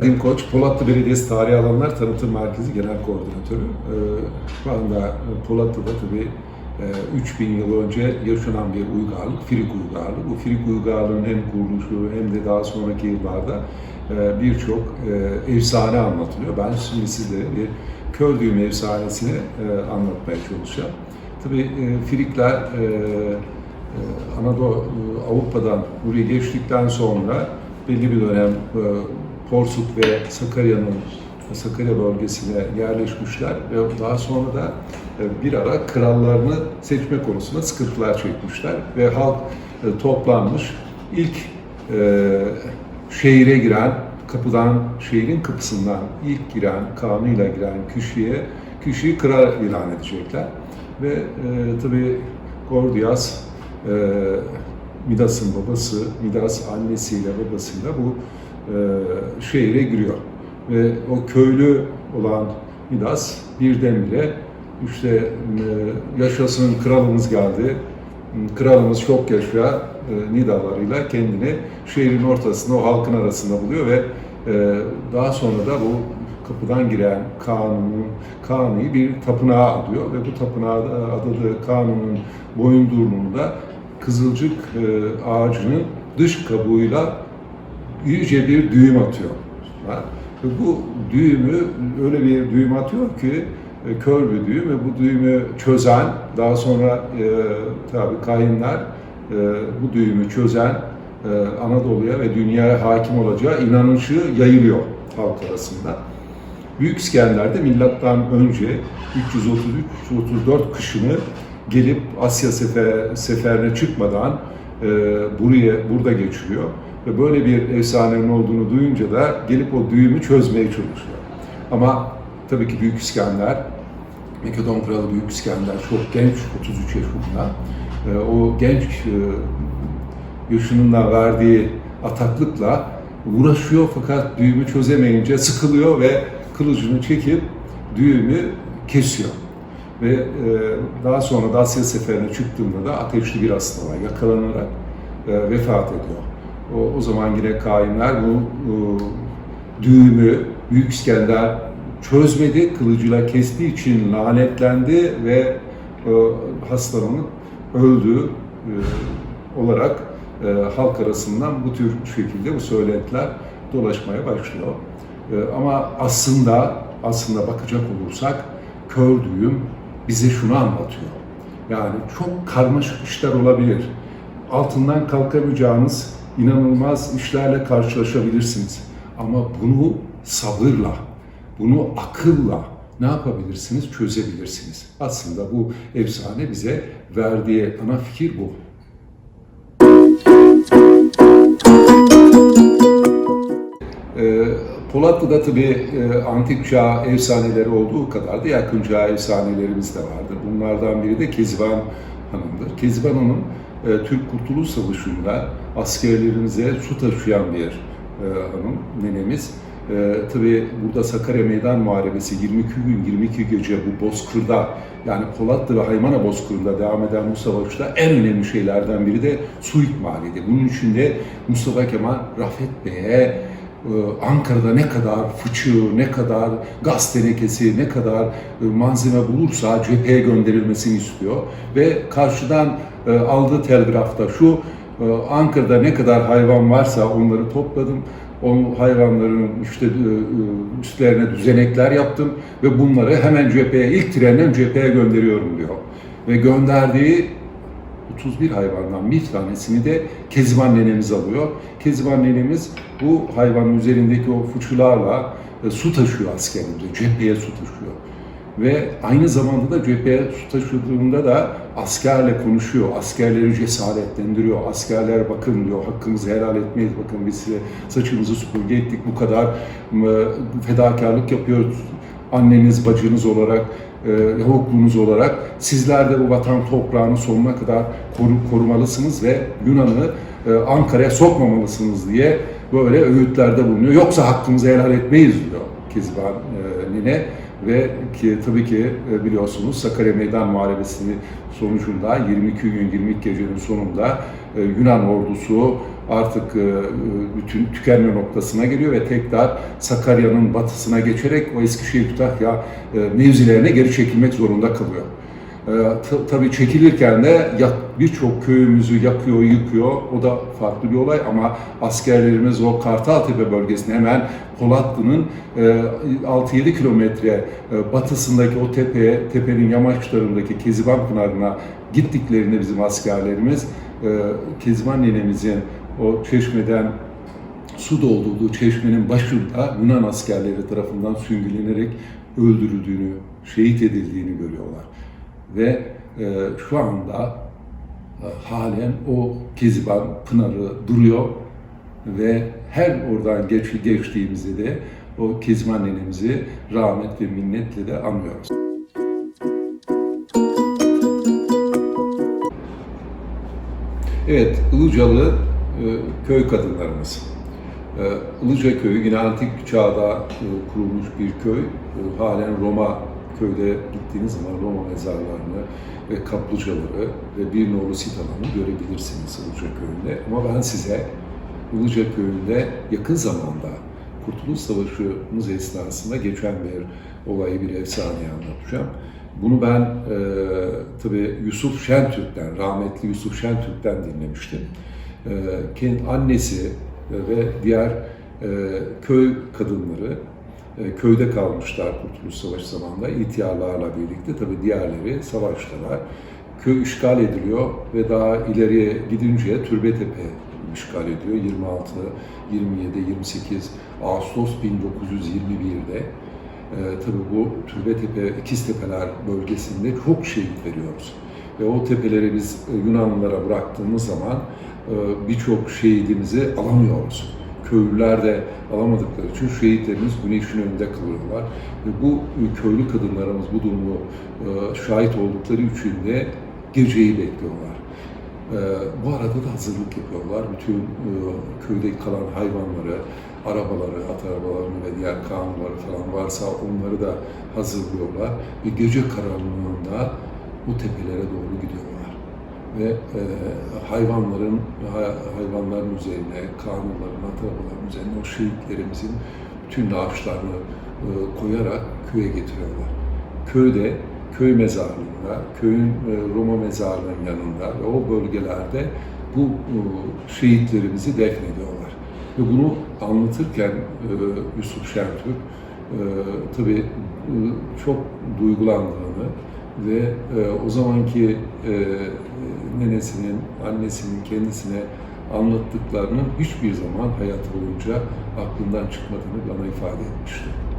Nedim Koç, Polatlı Belediyesi Tarihi Alanlar Tanıtım Merkezi Genel Koordinatörü. Ee, Şu anda Polatlı'da tabii e, 3000 yıl önce yaşanan bir uygarlık, Firik uygarlığı. Bu Firik uygarlığının hem kuruluşu hem de daha sonraki yıllarda e, birçok e, efsane anlatılıyor. Ben şimdi sizlere bir kör düğüm efsanesini e, anlatmaya çalışacağım. Tabii e, Firikler e, e, Anadolu, e, Avrupa'dan buraya geçtikten sonra belli bir dönem e, Porsuk ve Sakarya'nın Sakarya bölgesine yerleşmişler ve daha sonra da e, bir ara krallarını seçme konusunda sıkıntılar çekmişler ve halk e, toplanmış. İlk e, şehire giren, kapıdan, şehrin kapısından ilk giren, kanıyla giren kişiye, kişiyi kral ilan edecekler. Ve e, tabii Gordias, e, Midas'ın babası, Midas annesiyle babasıyla bu e, şehire giriyor. Ve o köylü olan Midas birdenbire işte e, yaşasın kralımız geldi, kralımız çok yaşa e, nidalarıyla kendini şehrin ortasında o halkın arasında buluyor ve e, daha sonra da bu kapıdan giren Kanun'un Kanun'u bir tapınağa adıyor ve bu tapınağa adadığı Kanun'un boyundurluğunda Kızılcık e, ağacının dış kabuğuyla yüce bir düğüm atıyor. Bu düğümü öyle bir düğüm atıyor ki e, kör bir düğüm ve bu düğümü çözen daha sonra e, tabi kayınlar e, bu düğümü çözen e, Anadolu'ya ve dünyaya hakim olacağı inanışı yayılıyor halk arasında. Büyük İskender'de milattan önce 333-34 kışını gelip Asya sefer, seferine çıkmadan e, buraya burada geçiriyor ve böyle bir efsanenin olduğunu duyunca da gelip o düğümü çözmeye çalışıyor. Ama tabii ki Büyük İskender, Makedon Kralı Büyük İskender çok genç, 33 yaşında. E, o genç e, yaşının da verdiği ataklıkla uğraşıyor fakat düğümü çözemeyince sıkılıyor ve kılıcını çekip düğümü kesiyor. Ve e, daha sonra da Asya seferine çıktığında da ateşli bir hastalığa yakalanarak e, vefat ediyor. O, o zaman yine kainler bu e, düğümü Büyük İskender çözmedi, kılıcıyla kestiği için lanetlendi ve e, hastanın öldüğü e, olarak e, halk arasından bu tür şekilde bu söylentiler dolaşmaya başlıyor. E, ama aslında aslında bakacak olursak kör düğüm bize şunu anlatıyor. Yani çok karmaşık işler olabilir. Altından kalkamayacağınız inanılmaz işlerle karşılaşabilirsiniz. Ama bunu sabırla, bunu akılla ne yapabilirsiniz? Çözebilirsiniz. Aslında bu efsane bize verdiği ana fikir bu. Ee, Polatlı'da tabii e, antik çağ efsaneleri olduğu kadar da yakın çağ efsanelerimiz de vardır. Bunlardan biri de Keziban Hanım'dır. Keziban Hanım e, Türk Kurtuluş Savaşı'nda askerlerimize su taşıyan bir e, hanım, nenemiz. E, tabii burada Sakarya Meydan Muharebesi 22 gün 22 gece bu Bozkır'da yani Polatlı ve Haymana Bozkır'ında devam eden bu savaşta en önemli şeylerden biri de su ikmaliydi. Bunun için de Mustafa Kemal Rafet Bey'e Ankara'da ne kadar fıçı, ne kadar gaz tenekesi, ne kadar e, malzeme bulursa cepheye gönderilmesini istiyor. Ve karşıdan e, aldığı telgrafta şu e, Ankara'da ne kadar hayvan varsa onları topladım. O hayvanların işte üstlerine düzenekler yaptım ve bunları hemen cepheye, ilk trenden cepheye gönderiyorum diyor. Ve gönderdiği 31 hayvandan bir tanesini de Keziban nenemiz alıyor. Keziban nenemiz bu hayvanın üzerindeki o fıçılarla e, su taşıyor askerimize, cepheye su taşıyor. Ve aynı zamanda da cepheye su taşıdığında da askerle konuşuyor, askerleri cesaretlendiriyor, askerler bakın diyor, hakkımızı helal etmeyiz, bakın biz size saçımızı süpürge ettik, bu kadar e, fedakarlık yapıyoruz, anneniz, bacınız olarak, e, Yavuklunuz olarak sizler de bu vatan toprağını sonuna kadar koru, korumalısınız ve Yunan'ı e, Ankara'ya sokmamalısınız diye böyle öğütlerde bulunuyor. Yoksa hakkımızı helal etmeyiz diyor Kezban e, Nine ve ki tabii ki e, biliyorsunuz Sakarya Meydan Muharebesi sonucunda 22 gün 22 gecenin sonunda e, Yunan ordusu artık e, bütün tükenme noktasına geliyor ve tekrar Sakarya'nın batısına geçerek o Eskişehir Kütahya mevzilerine geri çekilmek zorunda kalıyor. E, ta- Tabii çekilirken de birçok köyümüzü yakıyor, yıkıyor. O da farklı bir olay ama askerlerimiz o Kartaltepe bölgesine hemen Polatlı'nın e, 6-7 kilometre e, batısındaki o tepeye, tepenin yamaçlarındaki Keziban Pınarı'na gittiklerinde bizim askerlerimiz e, Keziban nenemizin o çeşmeden su doldurduğu çeşmenin başında Yunan askerleri tarafından süngülenerek öldürüldüğünü, şehit edildiğini görüyorlar. Ve e, şu anda e, halen o Keziban Pınarı duruyor ve her oradan geç, geçtiğimizde de o Keziban nenemizi rahmet ve minnetle de anıyoruz. Evet, Ilıcalı e, köy kadınlarımız. E, Ilıca köyü yine antik çağda e, kurulmuş bir köy. E, halen Roma köyde gittiğiniz zaman Roma mezarlarını ve kaplıcaları ve bir nolu sit alanı görebilirsiniz Ilıca köyünde. Ama ben size Ilıca köyünde yakın zamanda Kurtuluş Savaşı'mız esnasında geçen bir olayı, bir efsaneyi anlatacağım. Bunu ben e, tabii Yusuf Şentürk'ten, rahmetli Yusuf Şentürk'ten dinlemiştim. E, kendi annesi e, ve diğer e, köy kadınları köyde kalmışlar Kurtuluş Savaşı zamanında ihtiyarlarla birlikte. Tabii diğerleri savaştalar. Köy işgal ediliyor ve daha ileriye gidince Türbetepe işgal ediyor. 26, 27, 28 Ağustos 1921'de. Ee, tabii bu Türbetepe, İkiztepeler bölgesinde çok şehit veriyoruz. Ve o tepeleri biz e, Yunanlılara bıraktığımız zaman e, birçok şehidimizi alamıyoruz. Köylüler de alamadıkları için şehitlerimiz güneşin önünde kalıyorlar. Ve bu e, köylü kadınlarımız bu durumu e, şahit oldukları için de geceyi bekliyorlar. Ee, bu arada da hazırlık yapıyorlar. Bütün e, köyde kalan hayvanları, arabaları, at arabalarını ve diğer kanunları falan varsa onları da hazırlıyorlar. Ve gece karanlığında bu tepelere doğru gidiyorlar. Ve e, hayvanların hay- hayvanların üzerine, kanunların, at arabaların üzerine o şehitlerimizin bütün naaşlarını e, koyarak köye getiriyorlar. Köyde köy mezarlığında, köyün e, Roma mezarlığının yanında ve o bölgelerde bu e, şehitlerimizi defnediyorlar. Ve bunu anlatırken e, Yusuf Şentürk e, tabii e, çok duygulandığını ve e, o zamanki e, nenesinin, annesinin kendisine anlattıklarının hiçbir zaman hayatı boyunca aklından çıkmadığını bana ifade etmişti.